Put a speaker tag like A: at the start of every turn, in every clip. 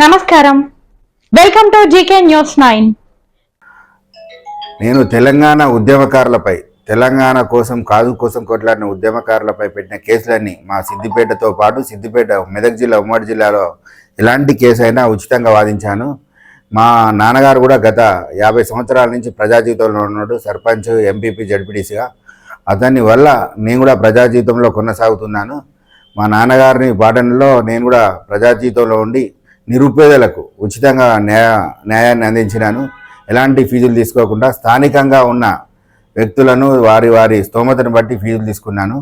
A: నమస్కారం. Welcome to GK news nine
B: నేను తెలంగాణ ఉద్యమకారులపై తెలంగాణ కోసం కాదు కోసం కొట్లాడిన ఉద్యమకారులపై పెట్టిన కేసులన్నీ మా సిద్దిపేటతో పాటు సిద్దిపేట మెదక్ జిల్లా ఉమ్మడి జిల్లాలో ఎలాంటి కేసు అయినా ఉచితంగా వాదించాను. మా నాన్నగారు కూడా గత యాభై సంవత్సరాల నుంచి ప్రజా జీవితంలో ఉన్నాడు సర్పంచ్ ఎంపీపీ జడ్పీటీసీగా. అతని వల్ల నేను కూడా ప్రజా జీవితంలో కొనసాగుతున్నాను. మా నాన్నగారిని పాటనలో నేను కూడా ప్రజా జీవితంలో ఉండి నిరుపేదలకు ఉచితంగా న్యాయ న్యాయాన్ని అందించినాను. ఎలాంటి ఫీజులు తీసుకోకుండా స్థానికంగా ఉన్న వ్యక్తులను వారి వారి స్తోమతను బట్టి ఫీజులు తీసుకున్నాను.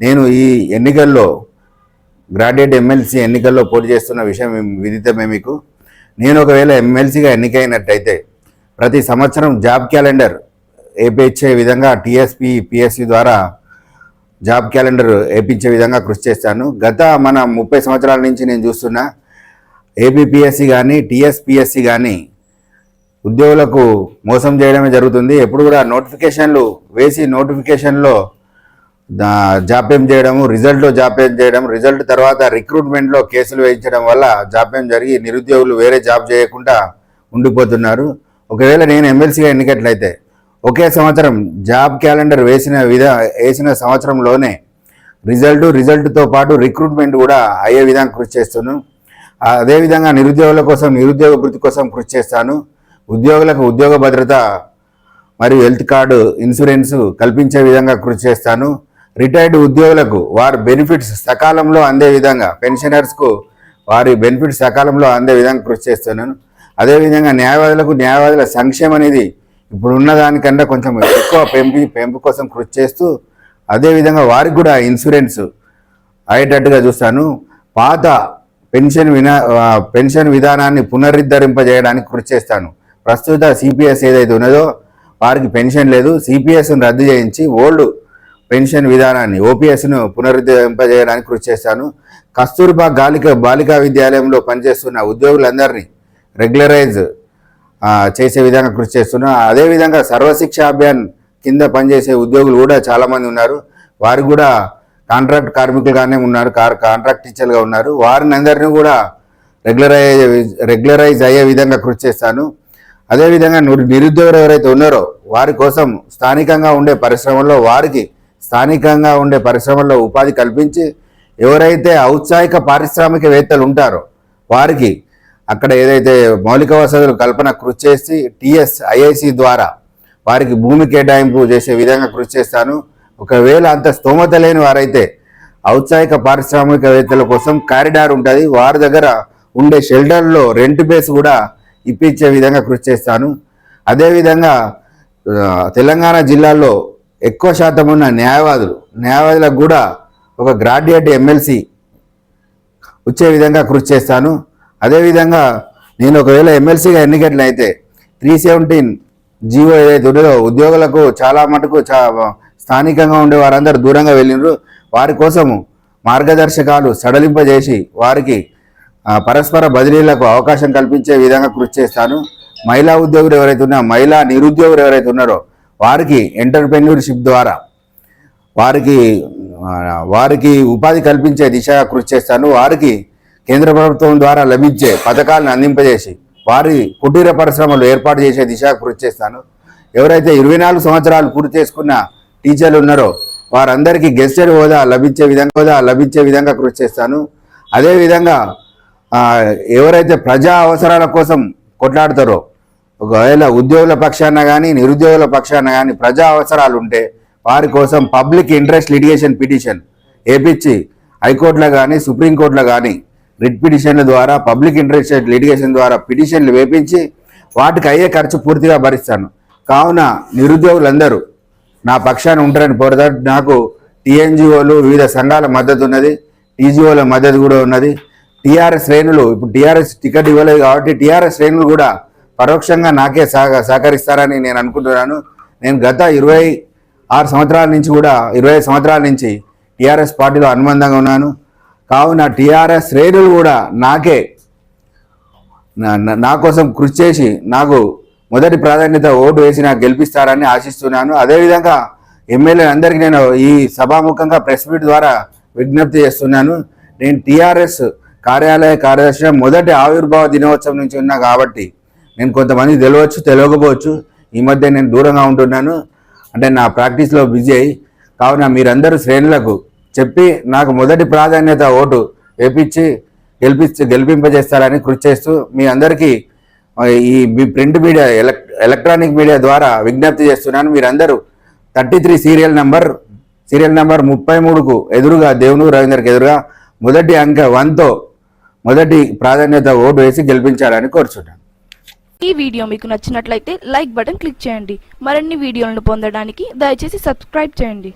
B: నేను ఈ ఎన్నికల్లో గ్రాడ్యుయేట్ ఎమ్మెల్సీ ఎన్నికల్లో పోటీ చేస్తున్న విషయం విదితమే మీకు. నేను ఒకవేళ ఎమ్మెల్సీగా ఎన్నికైనట్టయితే ప్రతి సంవత్సరం జాబ్ క్యాలెండర్ ఏపించే విధంగా టీఎస్పీ పిఎస్సి ద్వారా జాబ్ క్యాలెండర్ ఏపించే విధంగా కృషి చేస్తాను గత మన ముప్పై సంవత్సరాల నుంచి నేను చూస్తున్నా ఏబిపిఎస్సి కానీ టీఎస్పిఎస్సి కానీ ఉద్యోగులకు మోసం చేయడమే జరుగుతుంది. ఎప్పుడు కూడా నోటిఫికేషన్లు వేసి నోటిఫికేషన్లో జాప్యం చేయడము రిజల్ట్లో జాప్యం చేయడం రిజల్ట్ తర్వాత రిక్రూట్మెంట్లో కేసులు వేయించడం వల్ల జాప్యం జరిగి నిరుద్యోగులు వేరే జాబ్ చేయకుండా ఉండిపోతున్నారు. ఒకవేళ నేను ఎమ్మెల్సీగా ఎన్నికట్లయితే ఒకే సంవత్సరం జాబ్ క్యాలెండర్ వేసిన విధ వేసిన సంవత్సరంలోనే రిజల్ట్ రిజల్ట్తో పాటు రిక్రూట్మెంట్ కూడా అయ్యే విధంగా కృషి చేస్తున్నాను అదేవిధంగా నిరుద్యోగుల కోసం నిరుద్యోగ వృత్తి కోసం కృషి చేస్తాను. ఉద్యోగులకు ఉద్యోగ భద్రత మరియు హెల్త్ కార్డు ఇన్సూరెన్స్ కల్పించే విధంగా కృషి చేస్తాను. రిటైర్డ్ ఉద్యోగులకు వారి బెనిఫిట్స్ సకాలంలో అందే విధంగా పెన్షనర్స్కు వారి బెనిఫిట్స్ సకాలంలో అందే విధంగా కృషి చేస్తున్నాను అదేవిధంగా న్యాయవాదులకు న్యాయవాదుల సంక్షేమం అనేది ఇప్పుడు ఉన్న దానికన్నా కొంచెం ఎక్కువ పెంపు పెంపు కోసం కృషి చేస్తూ అదేవిధంగా వారికి కూడా ఇన్సూరెన్స్ అయ్యేటట్టుగా చూస్తాను. పాత పెన్షన్ వినా పెన్షన్ విధానాన్ని పునరుద్ధరింపజేయడానికి కృషి చేస్తాను. ప్రస్తుత సిపిఎస్ ఏదైతే ఉన్నదో వారికి పెన్షన్ లేదు. సిపిఎస్ను రద్దు చేయించి ఓల్డ్ పెన్షన్ విధానాన్ని ఓపీఎస్ను పునరుద్ధరింపజేయడానికి కృషి చేస్తాను. కస్తూర్బా గాలిక బాలికా విద్యాలయంలో పనిచేస్తున్న ఉద్యోగులందరినీ రెగ్యులరైజ్ చేసే విధంగా కృషి చేస్తున్నా. అదేవిధంగా సర్వశిక్ష అభియాన్ కింద పనిచేసే ఉద్యోగులు కూడా చాలామంది ఉన్నారు. వారు కూడా కాంట్రాక్ట్ కార్మికులుగానే ఉన్నారు కార్ కాంట్రాక్ట్ టీచర్లుగా ఉన్నారు. వారిని అందరినీ కూడా రెగ్యులరైజ్ రెగ్యులరైజ్ అయ్యే విధంగా కృషి చేస్తాను. అదేవిధంగా నిరుద్యోగులు ఎవరైతే ఉన్నారో వారి కోసం స్థానికంగా ఉండే పరిశ్రమల్లో వారికి స్థానికంగా ఉండే పరిశ్రమల్లో ఉపాధి కల్పించి ఎవరైతే ఔత్సాహిక పారిశ్రామికవేత్తలు ఉంటారో వారికి అక్కడ ఏదైతే మౌలిక వసతులు కల్పన కృషి చేసి టిఎస్ ఐఐసి ద్వారా వారికి భూమి కేటాయింపు చేసే విధంగా కృషి చేస్తాను. ఒకవేళ అంత స్తోమత లేని వారైతే ఔత్సాహిక పారిశ్రామికవేత్తల కోసం కారిడార్ ఉంటుంది. వారి దగ్గర ఉండే షెల్టర్లో రెంట్ బేస్ కూడా ఇప్పించే విధంగా కృషి చేస్తాను. అదేవిధంగా తెలంగాణ జిల్లాలో ఎక్కువ శాతం ఉన్న న్యాయవాదులు న్యాయవాదులకు కూడా ఒక గ్రాడ్యుయేట్ ఎమ్మెల్సీ వచ్చే విధంగా కృషి చేస్తాను. అదేవిధంగా నేను ఒకవేళ ఎమ్మెల్సీగా ఎన్నికట్లయితే త్రీ సెవెంటీన్ జీవో ఏదైతే ఉన్నదో ఉద్యోగులకు చాలా మటుకు చా స్థానికంగా ఉండే వారందరూ దూరంగా వెళ్ళినారు వారి కోసము మార్గదర్శకాలు సడలింపజేసి వారికి పరస్పర బదిలీలకు అవకాశం కల్పించే విధంగా కృషి చేస్తాను. మహిళా ఉద్యోగులు ఎవరైతే ఉన్నారో మహిళా నిరుద్యోగులు ఎవరైతే ఉన్నారో వారికి ఎంటర్ప్రెన్యూర్షిప్ ద్వారా వారికి వారికి ఉపాధి కల్పించే దిశగా కృషి చేస్తాను. వారికి కేంద్ర ప్రభుత్వం ద్వారా లభించే పథకాలను అందింపజేసి వారి కుటీర పరిశ్రమలు ఏర్పాటు చేసే దిశగా కృషి చేస్తాను. ఎవరైతే ఇరవై నాలుగు సంవత్సరాలు పూర్తి చేసుకున్న టీచర్లు ఉన్నారో వారందరికీ గెస్టెడ్ హోదా లభించే విధంగా హోదా లభించే విధంగా కృషి చేస్తాను. అదేవిధంగా ఎవరైతే ప్రజా అవసరాల కోసం కొట్లాడతారో ఒకవేళ ఉద్యోగుల పక్షాన కానీ నిరుద్యోగుల పక్షాన కానీ ప్రజా అవసరాలు ఉంటే వారి కోసం పబ్లిక్ ఇంట్రెస్ట్ లిటిగేషన్ పిటిషన్ వేపించి హైకోర్టులో కానీ సుప్రీంకోర్టులో కానీ రిట్ పిటిషన్ల ద్వారా పబ్లిక్ ఇంట్రెస్ట్ లిటిగేషన్ ద్వారా పిటిషన్లు వేపించి వాటికి అయ్యే ఖర్చు పూర్తిగా భరిస్తాను. కావున నిరుద్యోగులందరూ నా పక్షాన్ని ఉంటారని కోరతారు నాకు టీఎన్జిఓలు వివిధ సంఘాల మద్దతు ఉన్నది టీజీఓల మద్దతు కూడా ఉన్నది. టీఆర్ఎస్ శ్రేణులు ఇప్పుడు టీఆర్ఎస్ టికెట్ ఇవ్వలేదు కాబట్టి టీఆర్ఎస్ శ్రేణులు కూడా పరోక్షంగా నాకే సహకరిస్తారని నేను అనుకుంటున్నాను. నేను గత ఇరవై ఆరు సంవత్సరాల నుంచి కూడా ఇరవై ఐదు సంవత్సరాల నుంచి టీఆర్ఎస్ పార్టీలో అనుబంధంగా ఉన్నాను. కావున టీఆర్ఎస్ శ్రేణులు కూడా నాకే నా- నా కోసం కృషి చేసి నాకు మొదటి ప్రాధాన్యత ఓటు వేసి నాకు గెలిపిస్తారని ఆశిస్తున్నాను. అదేవిధంగా ఎమ్మెల్యే అందరికీ నేను ఈ సభాముఖంగా ప్రెస్ మీట్ ద్వారా విజ్ఞప్తి చేస్తున్నాను. నేను టీఆర్ఎస్ కార్యాలయ కార్యదర్శిగా మొదటి ఆవిర్భావ దినోత్సవం నుంచి ఉన్నా కాబట్టి నేను కొంతమంది తెలియవచ్చు తెలియకపోవచ్చు ఈ మధ్య నేను దూరంగా ఉంటున్నాను. అంటే నా ప్రాక్టీస్లో బిజీ అయ్యి కావున మీరందరూ శ్రేణులకు చెప్పి నాకు మొదటి ప్రాధాన్యత ఓటు వేపించి గెలిపించి గెలిపింపజేస్తారని కృషి చేస్తూ మీ అందరికీ ఈ మీ ప్రింట్ మీడియా ఎలక్ట్రానిక్ మీడియా ద్వారా విజ్ఞప్తి చేస్తున్నాను. మీరందరూ thirty three serial number serial number ముప్పై మూడుకు ఎదురుగా దేవుని రవీందర్కి ఎదురుగా మొదటి అంక వన్తో మొదటి ప్రాధాన్యత ఓటు వేసి గెలిపించాలని కోరుచున్నాను.
C: ఈ వీడియో మీకు నచ్చినట్లయితే లైక్ బటన్ క్లిక్ చేయండి. మరిన్ని వీడియోలను పొందడానికి దయచేసి సబ్స్క్రైబ్ చేయండి.